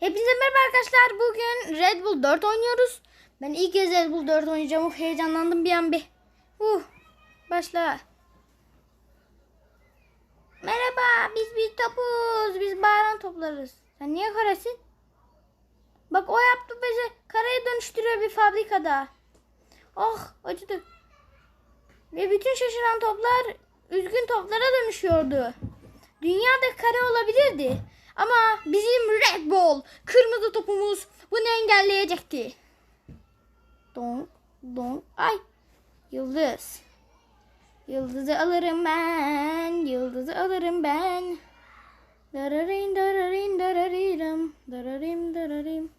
Hepinize merhaba arkadaşlar. Bugün Red Bull 4 oynuyoruz. Ben ilk kez Red Bull 4 oynayacağım. Of heyecanlandım bir an bir. Uh, başla. Merhaba biz bir topuz. Biz bağıran toplarız. Sen niye karesin? Bak o yaptı bizi karaya dönüştürüyor bir fabrikada. Oh acıdı. Ve bütün şaşıran toplar üzgün toplara dönüşüyordu. Dünyada kare olabilirdi. Ama bizim Red Bull kırmızı topumuz bunu engelleyecekti. Donk donk ay yıldız. Yıldızı alırım ben. Yıldızı alırım ben. Dararin dararin darariram. Dararim dararim.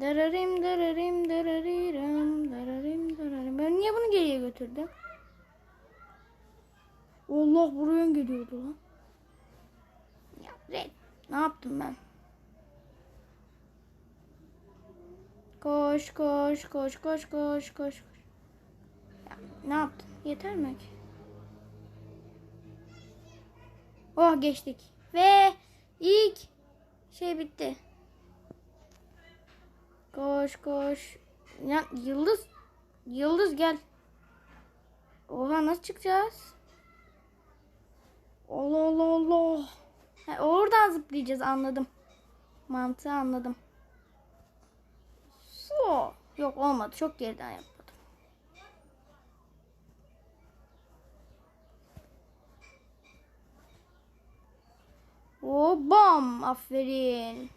Dararim dararim darariram. Dararim dararim. Ben niye bunu geriye götürdüm? Allah buraya geliyordu lan. Red. Ne yaptım ben? Koş koş koş koş koş koş. Ya, ne yaptım? Yeter mi ki? Oh geçtik. Ve ilk şey bitti. Koş koş. Ya yıldız yıldız gel. Oha nasıl çıkacağız? Allah Allah Allah. Ha, oradan zıplayacağız anladım. Mantığı anladım. So. Yok olmadı. Çok geriden yapmadım. O bam. Aferin.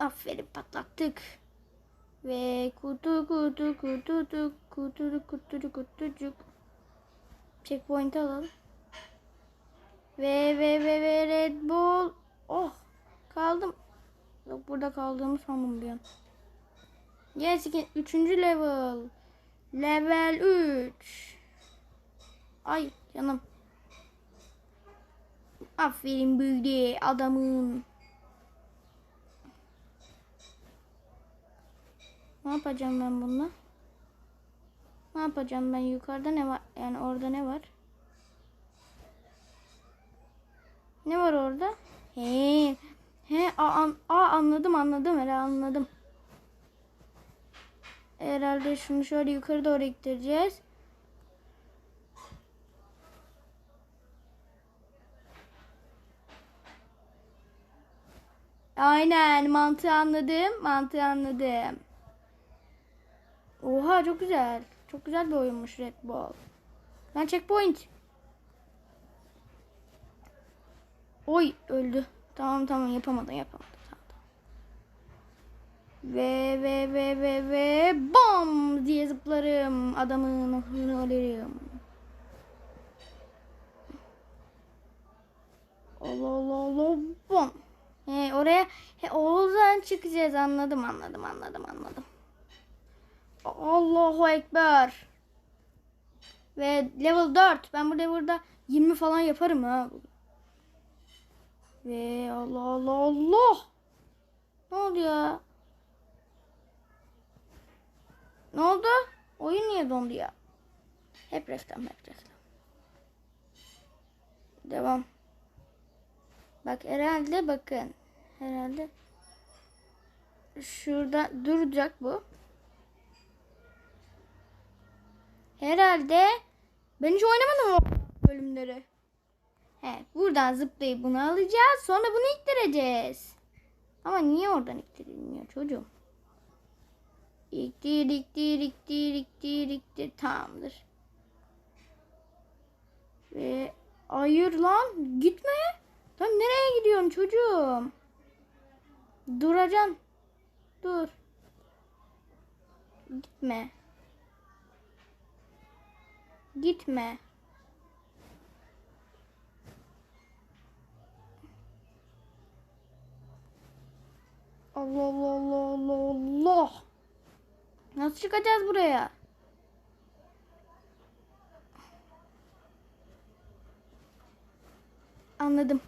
Aferin patlattık. Ve kutu kutu kutu kutu kutu kutu kutucuk. Checkpoint alalım. Ve ve ve ve Red Bull. Oh kaldım. Yok burada kaldığımı sandım bir an. Yes, üçüncü level. Level 3. Ay canım. Aferin büyüdü adamın. Ne yapacağım ben bununla? Ne yapacağım ben yukarıda ne var? Yani orada ne var? Ne var orada? He. He a, a anladım anladım hele anladım. Herhalde şunu şöyle yukarı doğru ittireceğiz. Aynen mantığı anladım. Mantığı anladım. Oha çok güzel. Çok güzel bir oyunmuş Red Bull. Ben checkpoint. Oy öldü. Tamam tamam yapamadım yapamadım. Tamam, tamam. Ve ve ve ve ve bam diye zıplarım. Adamın aklını alırım. Allah Allah Allah bam. He, oraya he, Oğuz'dan çıkacağız anladım anladım anladım anladım. Allahu Ekber. Ve level 4. Ben burada burada 20 falan yaparım ha. Ve Allah Allah Allah. Ne oldu ya? Ne oldu? Oyun niye dondu ya? Hep reklam hep reklam. Devam. Bak herhalde bakın. Herhalde şurada duracak bu. Herhalde ben hiç oynamadım o bölümleri. He, buradan zıplayıp bunu alacağız. Sonra bunu ittireceğiz. Ama niye oradan ittirilmiyor çocuğum? İktir, iktir, iktir, iktir, iktir. Tamamdır. Ve hayır lan gitme. Lan nereye gidiyorsun çocuğum? Duracaksın. Dur. Gitme. Gitme. Allah Allah Allah Allah Allah. Nasıl çıkacağız buraya? Anladım.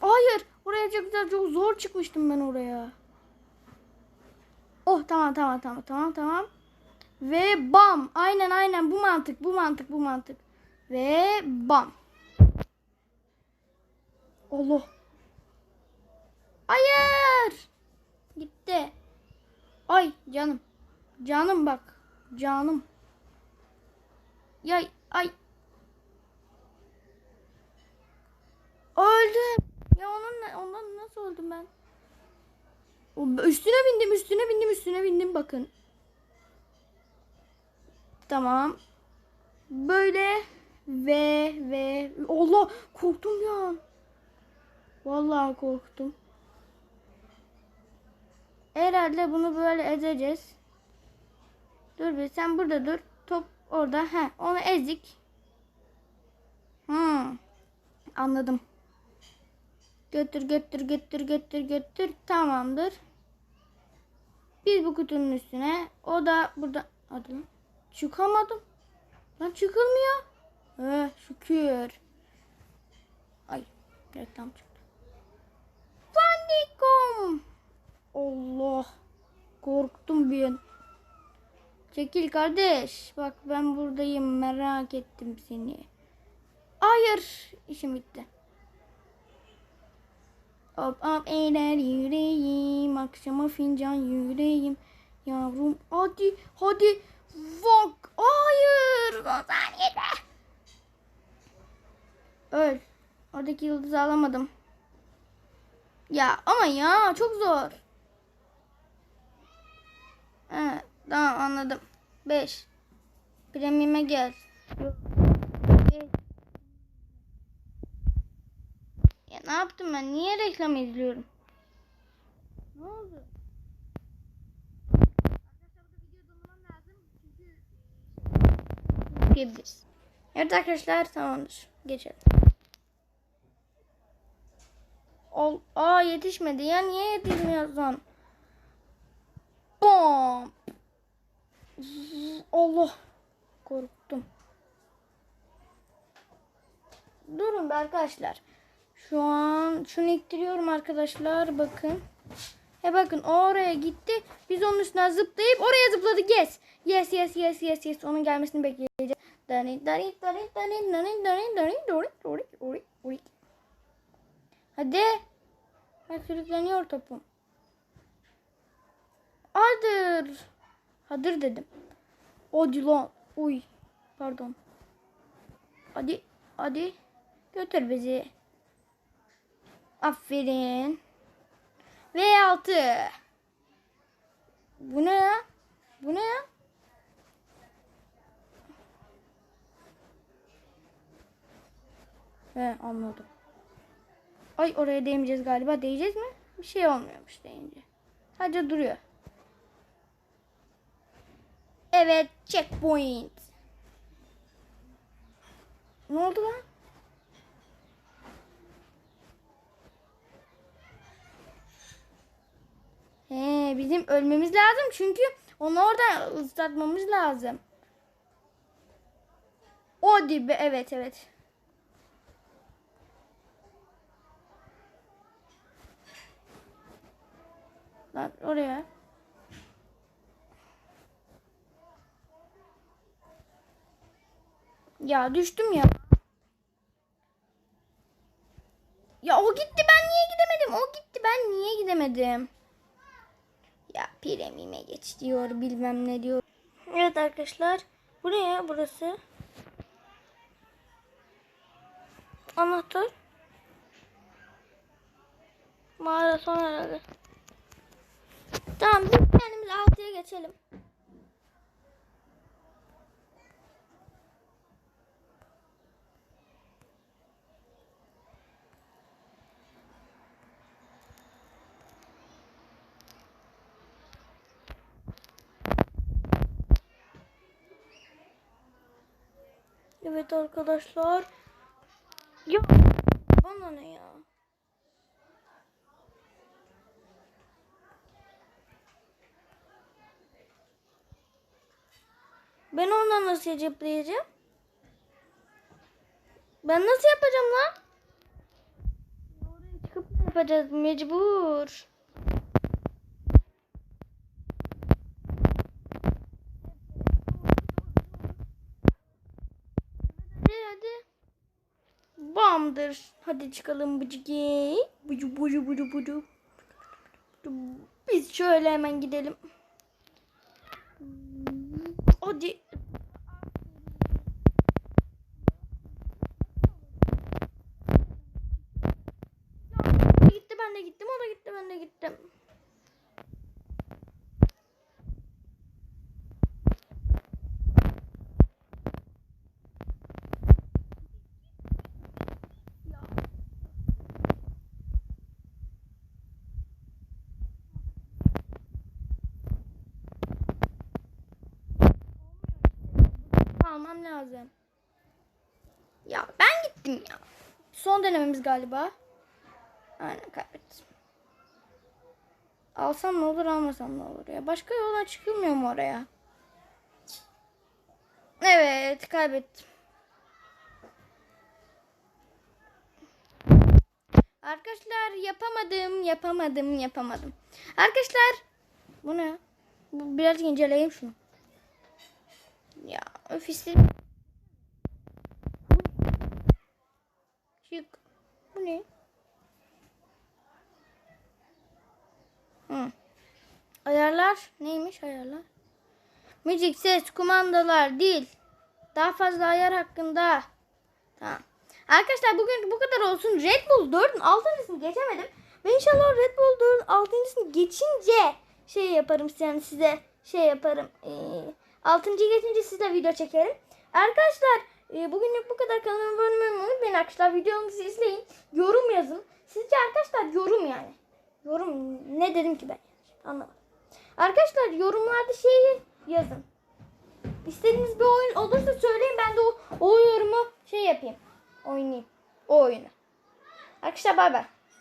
Hayır. Oraya güzel çok zor çıkmıştım ben oraya. Oh tamam tamam tamam tamam tamam. Ve bam. Aynen aynen bu mantık bu mantık bu mantık. Ve bam. Allah. Hayır. Gitti. Ay canım. Canım bak. Canım. Yay ay. Öldüm. Ya onun ondan nasıl öldüm ben? Üstüne bindim, üstüne bindim, üstüne bindim bakın. Tamam. Böyle ve ve Allah korktum ya. Vallahi korktum. Herhalde bunu böyle ezeceğiz. Dur bir sen burada dur. Top orada. He, onu ezik. Hmm. Anladım. Götür götür götür götür götür. Tamamdır. Biz bu kutunun üstüne. O da burada. Hadi lan. Çıkamadım. Lan çıkılmıyor. He, şükür. Ay reklam çıktı. Allah. Korktum bir an. Çekil kardeş. Bak ben buradayım. Merak ettim seni. Hayır. işim bitti. Hop hop eğler yüreğim. Akşama fincan yüreğim. Yavrum hadi hadi. Vok. Hayır. Saniyede. Öl. Oradaki yıldızı alamadım. Ya ama ya çok zor. Evet, tamam anladım. 5. Premium'e gel. Ya ne yaptım ben? Niye reklam izliyorum? Ne oldu? Diyebiliriz. Evet arkadaşlar tamamdır. Geçelim. Ol Aa yetişmedi. Ya niye yetişmiyorsun? Bom. Allah. Korktum. Durun be arkadaşlar. Şu an şunu ittiriyorum arkadaşlar. Bakın. He bakın oraya gitti. Biz onun üstüne zıplayıp oraya zıpladık. Yes. Yes yes yes yes yes. Onun gelmesini bekleyeceğiz. Dani dani dani dani dani dani dani dori dori dori. Hadi. Bak sürükleniyor topum. Hadır. Hadır dedim. Hadi lan. Uy. Pardon. Hadi. Hadi. Götür bizi. Aferin. V6. Bu ne ya? Bu ne ya? He anladım. Ay oraya değmeyeceğiz galiba. Değeceğiz mi? Bir şey olmuyormuş değince. Sadece duruyor. Evet checkpoint. Ne oldu lan? He, bizim ölmemiz lazım çünkü onu oradan ıslatmamız lazım. O dibe evet evet. Lan oraya. Ya düştüm ya. Ya o gitti ben niye gidemedim? O gitti ben niye gidemedim? Ya premime geç diyor bilmem ne diyor. Evet arkadaşlar. Bu ne ya burası? Anahtar. Mağara son herhalde. Tamam biz kendimiz altıya geçelim. Evet arkadaşlar. Ya bana ne ya? Ben ondan nasıl ceplayacağım? Ben nasıl yapacağım lan? Oraya çıkıp ne yapacağız mecbur. Hadi hadi. Çıkalım bıcıki. Bucu bucu bucu bucu. Biz şöyle hemen gidelim. Hadi. Gitti ben de gittim. O da gitti ben de gittim. Almam lazım. Ya ben gittim ya. Son denememiz galiba. Aynen kaybettim. Alsam ne olur almasam ne olur ya. Başka yola çıkılmıyor mu oraya? Evet kaybettim. Arkadaşlar yapamadım, yapamadım, yapamadım. Arkadaşlar bu ne? Birazcık inceleyeyim şunu. Ya öf istedim. Çık. Bu ne? Hı. Ayarlar neymiş ayarlar? Müzik, ses, kumandalar değil. Daha fazla ayar hakkında. Tamam. Arkadaşlar bugün bu kadar olsun. Red Bull 4'ün altıncısını geçemedim. Ve inşallah Red Bull 4'ün altıncısını geçince şey yaparım yani size şey yaparım. Ee, altıncıyı geçince size video çekerim. Arkadaşlar e, bugünlük bu kadar kanalıma abone olmayı unutmayın arkadaşlar. Videomuzu izleyin. Yorum yazın. Sizce arkadaşlar yorum yani. Yorum ne dedim ki ben? Anlamadım. Arkadaşlar yorumlarda şeyi yazın. İstediğiniz bir oyun olursa söyleyin ben de o, o yorumu şey yapayım. Oynayayım. O oyunu. Arkadaşlar bay bay.